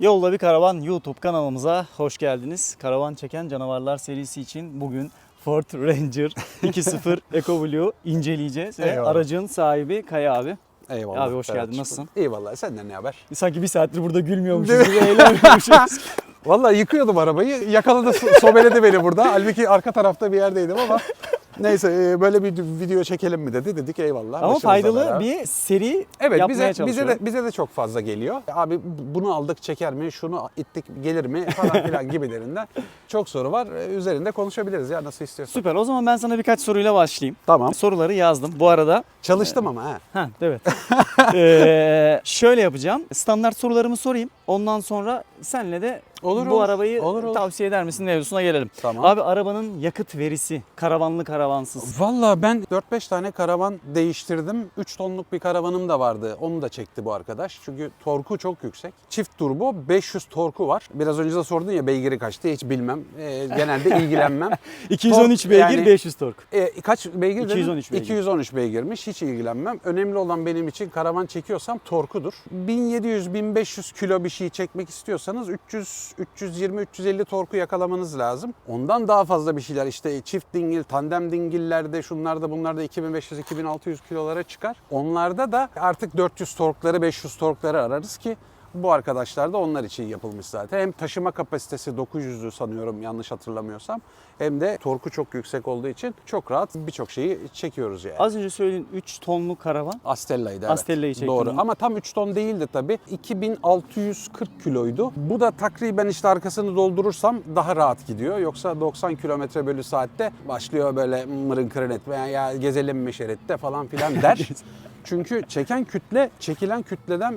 Yolla bir Karavan YouTube kanalımıza hoş geldiniz. Karavan çeken canavarlar serisi için bugün Ford Ranger 2.0 EcoBlue inceleyeceğiz. Ve Eyvallah. aracın sahibi Kaya abi. Eyvallah. Abi hoş geldin, nasılsın? İyi vallahi senden ne haber? Sanki bir saattir burada gülmüyormuşuz gibi eğlenmiyormuşuz. Vallahi yıkıyordum arabayı. Yakaladı, so- sobeledi beni burada. Halbuki arka tarafta bir yerdeydim ama neyse e, böyle bir video çekelim mi dedi. Dedik eyvallah. Ama başımıza faydalı beraber. bir seri Evet yapmaya bize bize de bize de çok fazla geliyor. Abi bunu aldık çeker mi? Şunu ittik gelir mi? falan filan gibilerinden çok soru var. E, Üzerinde konuşabiliriz ya nasıl istiyorsan. Süper. O zaman ben sana birkaç soruyla başlayayım. Tamam. Soruları yazdım. Bu arada Çalıştım ama ha. Ha evet. Ee, şöyle yapacağım. Standart sorularımı sorayım. Ondan sonra senle de Olur, bu olur. arabayı Olur, olur. tavsiye eder misin mevzusuna gelelim. Tamam. Abi arabanın yakıt verisi karavanlı karavansız. Valla ben 4-5 tane karavan değiştirdim. 3 tonluk bir karavanım da vardı. Onu da çekti bu arkadaş. Çünkü torku çok yüksek. Çift turbo 500 torku var. Biraz önce de sordun ya beygiri kaçtı hiç bilmem. Ee, genelde ilgilenmem. 213 Tork beygir yani- 500 tork. Ee, kaç beygir dedin? 213 beygir. 213 beygirmiş. Hiç ilgilenmem. Önemli olan benim için karavan çekiyorsam torkudur. 1700-1500 kilo bir şey çekmek istiyorsanız 300 320 350 torku yakalamanız lazım. Ondan daha fazla bir şeyler işte çift dingil, tandem dingillerde şunlarda bunlarda 2500 2600 kilolara çıkar. Onlarda da artık 400 torkları 500 torkları ararız ki bu arkadaşlar da onlar için yapılmış zaten. Hem taşıma kapasitesi 900'lü sanıyorum yanlış hatırlamıyorsam. Hem de torku çok yüksek olduğu için çok rahat birçok şeyi çekiyoruz yani. Az önce söylediğin 3 tonlu karavan. Astella'ydı evet. Astella'yı çektin. Doğru ama tam 3 ton değildi tabii. 2640 kiloydu. Bu da takriben işte arkasını doldurursam daha rahat gidiyor. Yoksa 90 kilometre bölü saatte başlıyor böyle mırın kırın etmeye ya gezelim mi şeritte falan filan der. Çünkü çeken kütle çekilen kütleden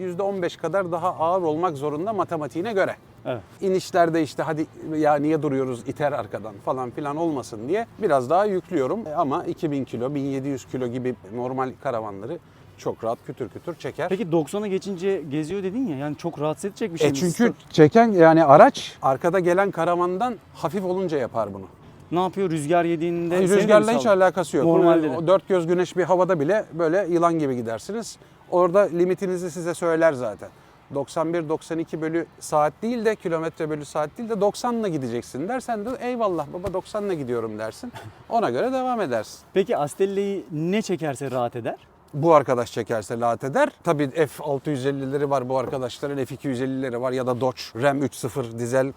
%15 kadar daha ağır olmak zorunda matematiğine göre. Evet. İnişlerde işte hadi ya niye duruyoruz iter arkadan falan filan olmasın diye biraz daha yüklüyorum. E Ama 2000 kilo, 1700 kilo gibi normal karavanları çok rahat kütür kütür çeker. Peki 90'a geçince geziyor dedin ya yani çok rahatsız edecek bir şey E mi? çünkü çeken yani araç arkada gelen karavandan hafif olunca yapar bunu. Ne yapıyor rüzgar yediğinde? mi Rüzgarla hiç alakası yok. Normalde. Dört göz güneş bir havada bile böyle yılan gibi gidersiniz. Orada limitinizi size söyler zaten. 91-92 bölü saat değil de kilometre bölü saat değil de 90 ile gideceksin der. Sen de eyvallah baba 90 ile gidiyorum dersin. Ona göre devam edersin. Peki Astella'yı ne çekerse rahat eder? Bu arkadaş çekerse rahat eder. Tabii F650'leri var bu arkadaşların F250'leri var ya da Dodge Ram 3.0 dizel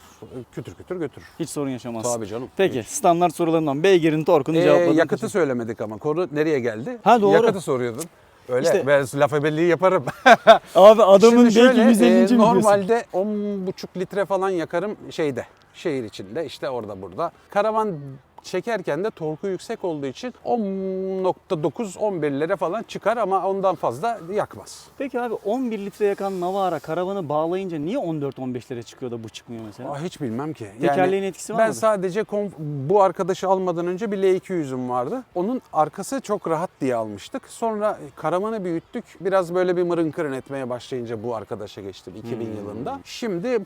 kütür kütür götürür. Hiç sorun yaşamazsın. Tabii canım. Peki Hiç. standart sorularından beygirin torkunu Ee, cevapladın. yakıtı söylemedik ama konu nereye geldi? Ha, doğru. Yakıtı soruyordun. Öyle İşte- ben laf ebelliği yaparım. Abi adamın Şimdi belki 150. e, normalde 10,5 litre falan yakarım şeyde şehir içinde işte orada burada. Karavan çekerken de torku yüksek olduğu için 10.9-11'lere falan çıkar ama ondan fazla yakmaz. Peki abi 11 litre yakan Navara karavanı bağlayınca niye 14-15'lere çıkıyor da bu çıkmıyor mesela? Aa, hiç bilmem ki. Tekerleğin etkisi var Ben mıdır? sadece bu arkadaşı almadan önce bir L200'üm vardı. Onun arkası çok rahat diye almıştık. Sonra karavanı büyüttük. Biraz böyle bir mırın kırın etmeye başlayınca bu arkadaşa geçtim 2000 Hmm. yılında. Şimdi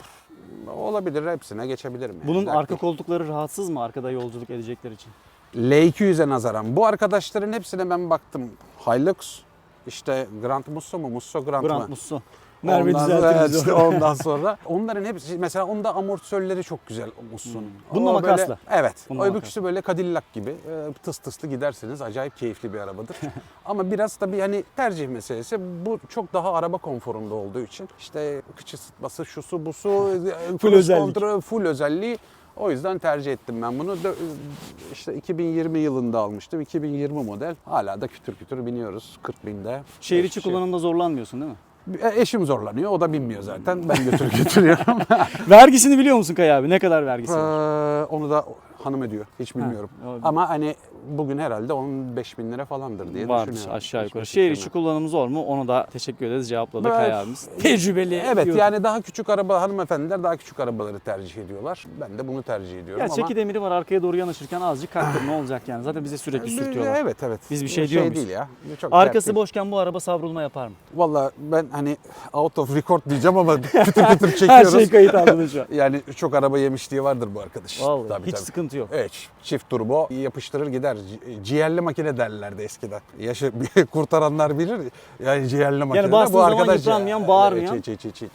olabilir hepsine geçebilirim. yani. Bunun arka değil. koltukları rahatsız mı arkada yolculuk edecekler için? L200'e nazaran. Bu arkadaşların hepsine ben baktım. Hilux, işte Grand Musso mu? Musso Grand, Grand mı? Musso. Merve Ondan, düzeltir evet, bizi işte orada. ondan sonra onların hepsi mesela onda amortisörleri çok güzel Musso'nun. Hmm. Bununla makasla. evet. Bununla o öbürküsü böyle Cadillac gibi e, tıs tıslı gidersiniz. Acayip keyifli bir arabadır. Ama biraz tabii hani tercih meselesi. Bu çok daha araba konforunda olduğu için işte kıç ısıtması, şusu, busu, e, cruise özellik. kontrol, full özelliği. O yüzden tercih ettim ben bunu. İşte 2020 yılında almıştım. 2020 model. Hala da kütür kütür biniyoruz 40 binde. Şehir içi kullanımda zorlanmıyorsun değil mi? E, Eşim zorlanıyor. O da binmiyor zaten. Ben götür götürüyorum. Vergisini biliyor musun Kaya abi? Ne kadar vergisi var? Ee, onu da hanım ödüyor. Hiç bilmiyorum. o- Ama hani bugün herhalde 15 bin lira falandır diye Varmış düşünüyorum. aşağı yukarı. Şehir içi kullanımı zor mu? Onu da teşekkür ederiz cevapladı Evet. Kaya abimiz. Tecrübeli. Evet diyor. yani daha küçük araba hanımefendiler daha küçük arabaları tercih ediyorlar. Ben de bunu tercih ediyorum Ya ama çeki demiri var arkaya doğru yanaşırken azıcık kalktır ne olacak yani? Zaten bize sürekli sürtüyorlar. Evet evet. Biz bir şey Bu diyor muyuz? değil ya. Çok Arkası dert değil. boşken bu araba savrulma yapar mı? Valla ben hani out of record diyeceğim ama kütür kütür Her çekiyoruz. şey kayıt altında şu an. Yani çok araba yemişliği vardır bu arkadaş. Vallahi Tabii, hiç tabii. sıkıntı yok. Evet çift turbo yapıştırır gider. C- Ciğerli makine derlerdi eskiden. Yaşı kurtaranlar bilir. Yani ciğerli makine. bastığın zaman yıpranmayan, bağırmayan. Hiç, hiç, hiç, hiç.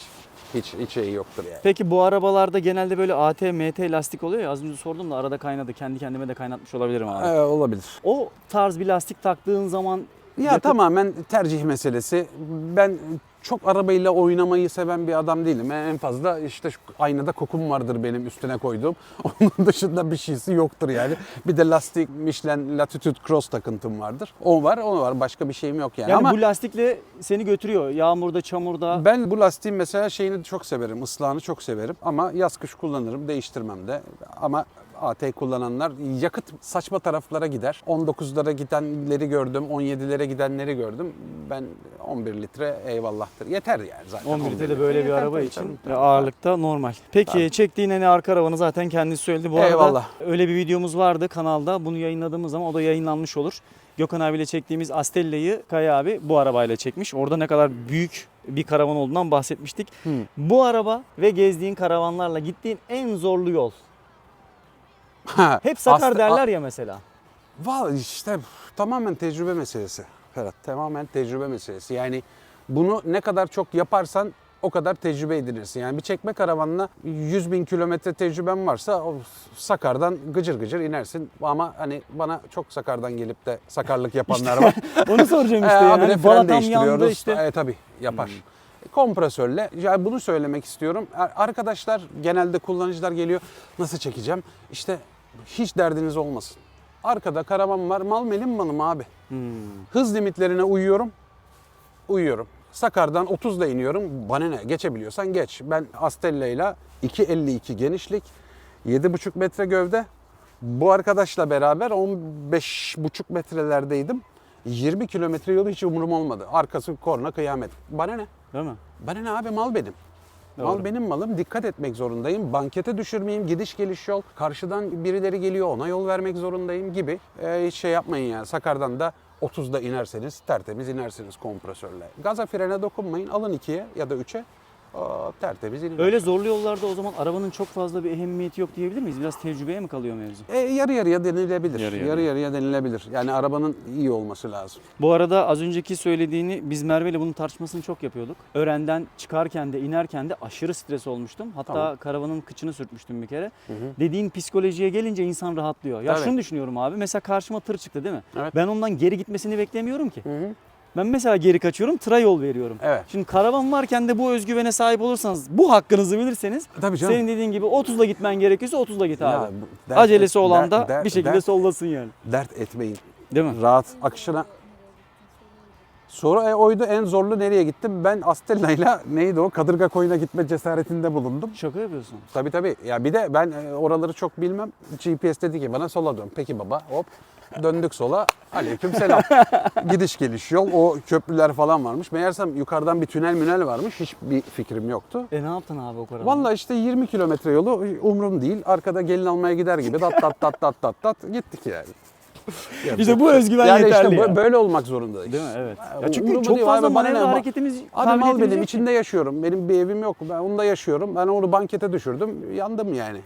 Hiç hiç şey yoktur yani. Peki bu arabalarda genelde böyle AT, MT lastik oluyor ya az önce sordum da arada kaynadı. Kendi kendime de kaynatmış olabilirim abi. Ee, olabilir. O tarz bir lastik taktığın zaman Ya yakıt- tamamen tercih meselesi. Ben çok arabayla oynamayı seven bir adam değilim. En fazla işte şu aynada kokum vardır benim üstüne koyduğum. Onun dışında bir şeysi yoktur yani. Bir de lastik Michelin Latitude Cross takıntım vardır. O var, o var. Başka bir şeyim yok yani. yani Ama bu lastikle seni götürüyor. Yağmurda, çamurda. ben bu lastiğin mesela şeyini çok severim. ıslahını çok severim. Ama yaz kış kullanırım. Değiştirmem de. Ama AT kullananlar yakıt saçma taraflara gider. 19'lara gidenleri gördüm, 17'lere gidenleri gördüm. Ben 11 litre eyvallahtır. Yeter yani zaten. 11 litre de böyle bir Yeter araba tabii, için tabii, tabii. ağırlıkta normal. Peki Tabii. çektiğin hani arka arabanı zaten kendisi söyledi. Bu arada Eyvallah. öyle bir videomuz vardı kanalda. Bunu yayınladığımız zaman o da yayınlanmış olur. Gökhan abiyle çektiğimiz Astella'yı Kaya abi bu arabayla çekmiş. Orada ne kadar büyük bir karavan olduğundan bahsetmiştik. Hı. Bu araba ve gezdiğin karavanlarla gittiğin en zorlu yol. Hep sakar derler ya mesela. Vallahi işte tamamen tecrübe meselesi Ferhat. Tamamen tecrübe meselesi. Yani bunu ne kadar çok yaparsan o kadar tecrübe edinirsin. Yani bir çekme karavanla 100 bin kilometre tecrüben varsa o Sakar'dan gıcır gıcır inersin. Ama hani bana çok Sakar'dan gelip de sakarlık yapanlar var. Onu soracağım Ee, işte. habire yani. fren Balatam değiştiriyoruz. yandı işte. Ee, tabii yapar. Kompresörle, yani bunu söylemek istiyorum. Ar- Arkadaşlar genelde kullanıcılar geliyor. Nasıl çekeceğim? İşte hiç derdiniz olmasın. Arkada karavan var. Mal benim malım abi. Hmm. Hız limitlerine uyuyorum. Uyuyorum. Sakar'dan 30'da iniyorum. Bana ne? Geçebiliyorsan geç. Ben Astella ile 2.52 genişlik, 7.5 metre gövde. Bu arkadaşla beraber 15.5 metrelerdeydim. 20 kilometre yolu hiç umurum olmadı. Arkası korna kıyamet. Bana ne? Değil mi? Bana ne abi mal benim. Mal Doğru. benim malım. Dikkat etmek zorundayım. Bankete düşürmeyeyim. Gidiş geliş yol. Karşıdan birileri geliyor ona yol vermek zorundayım gibi. Ee, hiç şey yapmayın yani. Sakar'dan da 30'da inerseniz tertemiz inersiniz kompresörle. Gaza frene dokunmayın. Alın 2'ye ya da 3'e. Aa, tertemiz inin. Öyle zorlu yollarda o zaman arabanın çok fazla bir ehemmiyeti yok diyebilir miyiz? Biraz tecrübeye mi kalıyor mevzu? E, yarı yarıya denilebilir. Yarı Yarı, yarıya. yarıya denilebilir. Yani arabanın iyi olması lazım. Bu arada az önceki söylediğini biz Merve ile bunun tartışmasını çok yapıyorduk. Öğrenden çıkarken de inerken de aşırı stres olmuştum. Hatta Tamam. karavanın kıçını sürtmüştüm bir kere. Hı hı. Dediğin psikolojiye gelince insan rahatlıyor. Ya Tabii. şunu düşünüyorum abi. Mesela karşıma tır çıktı değil mi? Evet. Ben ondan geri gitmesini beklemiyorum ki. Hı hı. Ben mesela geri kaçıyorum, tıra yol veriyorum. Evet. Şimdi karavan varken de bu özgüvene sahip olursanız, bu hakkınızı bilirseniz Tabii canım. senin dediğin gibi 30'la gitmen gerekiyorsa 30'la git abi. Ya dert Acelesi olan da dert- bir şekilde dert- sollasın yani. dert etmeyin. Değil mi? Rahat akışına. Soru e, oydu en zorlu nereye gittim? Ben Astella'yla neydi o Kadırga Koyun'a gitme cesaretinde bulundum. Şaka yapıyorsun. Tabii tabii. Ya bir de ben e, oraları çok bilmem. GPS dedi ki bana sola dön. Peki baba hop. Döndük sola. Aleyküm selam. Gidiş geliş yol. O köprüler falan varmış. Meğersem yukarıdan bir tünel münel varmış. Hiçbir fikrim yoktu. E ne yaptın abi o karavanı? Vallahi işte 20 kilometre yolu umrum değil. Arkada gelin almaya gider gibi tat tat tat tat tat tat gittik yani. İşte bu özgüven yani yeterli işte ya. böyle olmak zorundayız. Değil mi? Evet. Ya çünkü çok fazla bana ne? Ba- hareketimiz, Abi mal benim ki. içinde yaşıyorum. Benim bir evim yok. Ben onda yaşıyorum. Ben onu bankete düşürdüm. Yandım yani.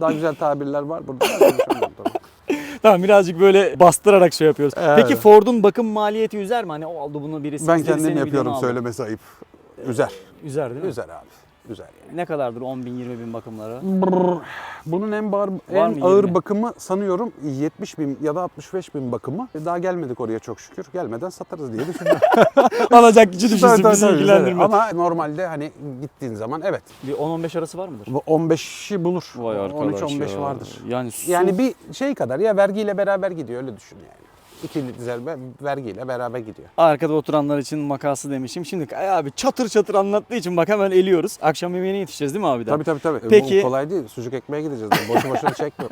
Daha güzel tabirler var burada. Tamam birazcık böyle bastırarak şey yapıyoruz. Evet. Peki Ford'un bakım maliyeti üzer mi? Hani o aldı bunu birisi. ben kendim yapıyorum söylemesi ayıp. Üzer. Üzer değil mi? Üzer abi. Üzer yani. Ne kadardır 10 bin 20 bin bakımları? Brrr. Bunun en, bar, Var en mı ağır 20? bakımı sanıyorum 70 bin ya da 65 bin bakımı. Daha gelmedik oraya çok şükür. Gelmeden satarız diye düşünüyorum. Alacak kişi düşünsün Tabii, tabii, bizi tabii, ilgilendirmez. Ama normalde hani gittiğin zaman evet. Bir 10-15 arası var mıdır? Bu 15'i bulur. Vay arkadaş 13-15 ya. vardır. Yani su... Yani bir şey kadar ya vergiyle beraber gidiyor öyle düşün yani. İki dizel vergiyle beraber gidiyor. Arkada oturanlar için makası demişim. Şimdi abi çatır çatır anlattığı için bak hemen eliyoruz. Akşam yemeğine yetişeceğiz değil mi abi? Tabii tabii tabii. Peki- Bu kolay değil. Sucuk ekmeğe gideceğiz. Boşu boşuna çekme.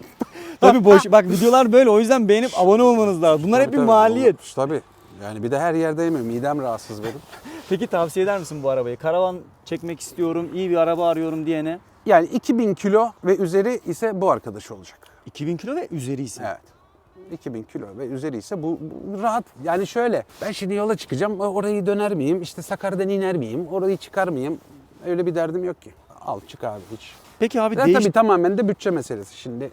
Tabii boş. Bak videolar böyle o yüzden beğenip abone olmanız lazım. Bunlar hep Tabii, bir tabii. maliyet. Olur. Tabii. Yani bir de her yerde yemiyorum. Midem rahatsız benim. Peki tavsiye eder misin bu arabayı? Karavan çekmek istiyorum, iyi bir araba arıyorum diyene. Yani 2000 kilo ve üzeri ise bu arkadaş olacak. 2000 kilo ve üzeri ise. Evet. 2000 kilo ve üzeri ise bu, bu rahat. Yani şöyle ben şimdi yola çıkacağım orayı döner miyim? İşte Sakar'dan iner miyim? Orayı çıkar mıyım? Öyle bir derdim yok ki. Al çık abi hiç. Peki abi Ya değiş... tabii tamamen de bütçe meselesi. Şimdi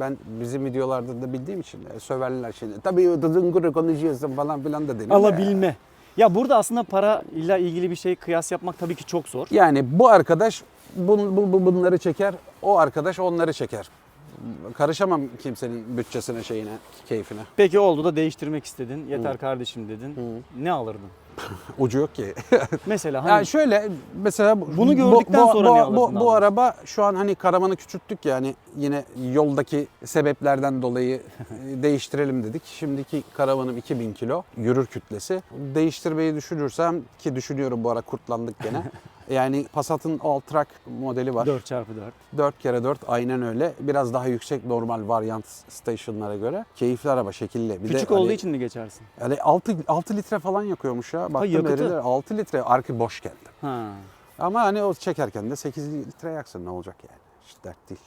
ben bizim videolarda da bildiğim için e, söverler şimdi. Tabii dıdıngırı konuşuyorsun falan filan da deniyor. alabilme. Ya burada aslında para ile ilgili bir şey kıyas yapmak tabii ki çok zor. Yani bu arkadaş bun, bu, bu- bunları çeker, o arkadaş onları çeker. Karışamam kimsenin bütçesine, şeyine, keyfine. Peki oldu da değiştirmek istedin. Yeter kardeşim dedin. Ne alırdın? Ucu yok ki. Mesela hani Yani şöyle mesela bu- Bunu bu- gördükten bu, sonra bu, ne bu, alırdın bu, abi? araba şu an hani karavanı küçülttük yani yine yoldaki sebeplerden dolayı e, değiştirelim dedik. Şimdiki karavanım 2000 kilo yürür kütlesi. Değiştirmeyi düşünürsem ki düşünüyorum bu ara kurtlandık gene. Yani Passat'ın Alltrack modeli var. 4x4. 4 kere 4 aynen öyle. Biraz daha yüksek normal varyant stationlara göre. Keyifli araba, şekilli. Bir de Küçük hani- olduğu için mi geçersin? Yani 6, 6 litre falan yakıyormuş ya. Baktım yakıtı. verilere 6 litre arka boş geldi. Ha. Ama hani o çekerken de 8 litre yaksın ne olacak yani. Hiç dert değil.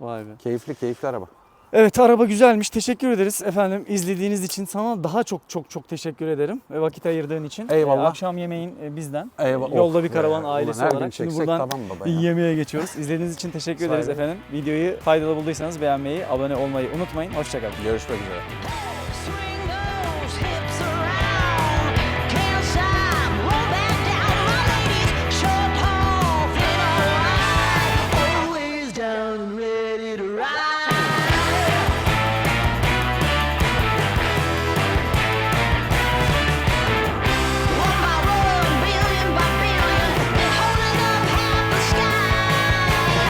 Vay be. Keyifli keyifli araba. Evet araba güzelmiş. Teşekkür ederiz efendim izlediğiniz için. Sana daha çok çok çok teşekkür ederim ve vakit ayırdığın için. Eyvallah. Ee, akşam yemeğin e, bizden. Eyvallah. Yolda bir karavan be. ailesi olarak. Şimdi buradan tamam baba ya. yemeğe geçiyoruz. İzlediğiniz için teşekkür ederiz efendim. Videoyu faydalı bulduysanız beğenmeyi, abone olmayı unutmayın. Hoşçakalın. Görüşmek üzere.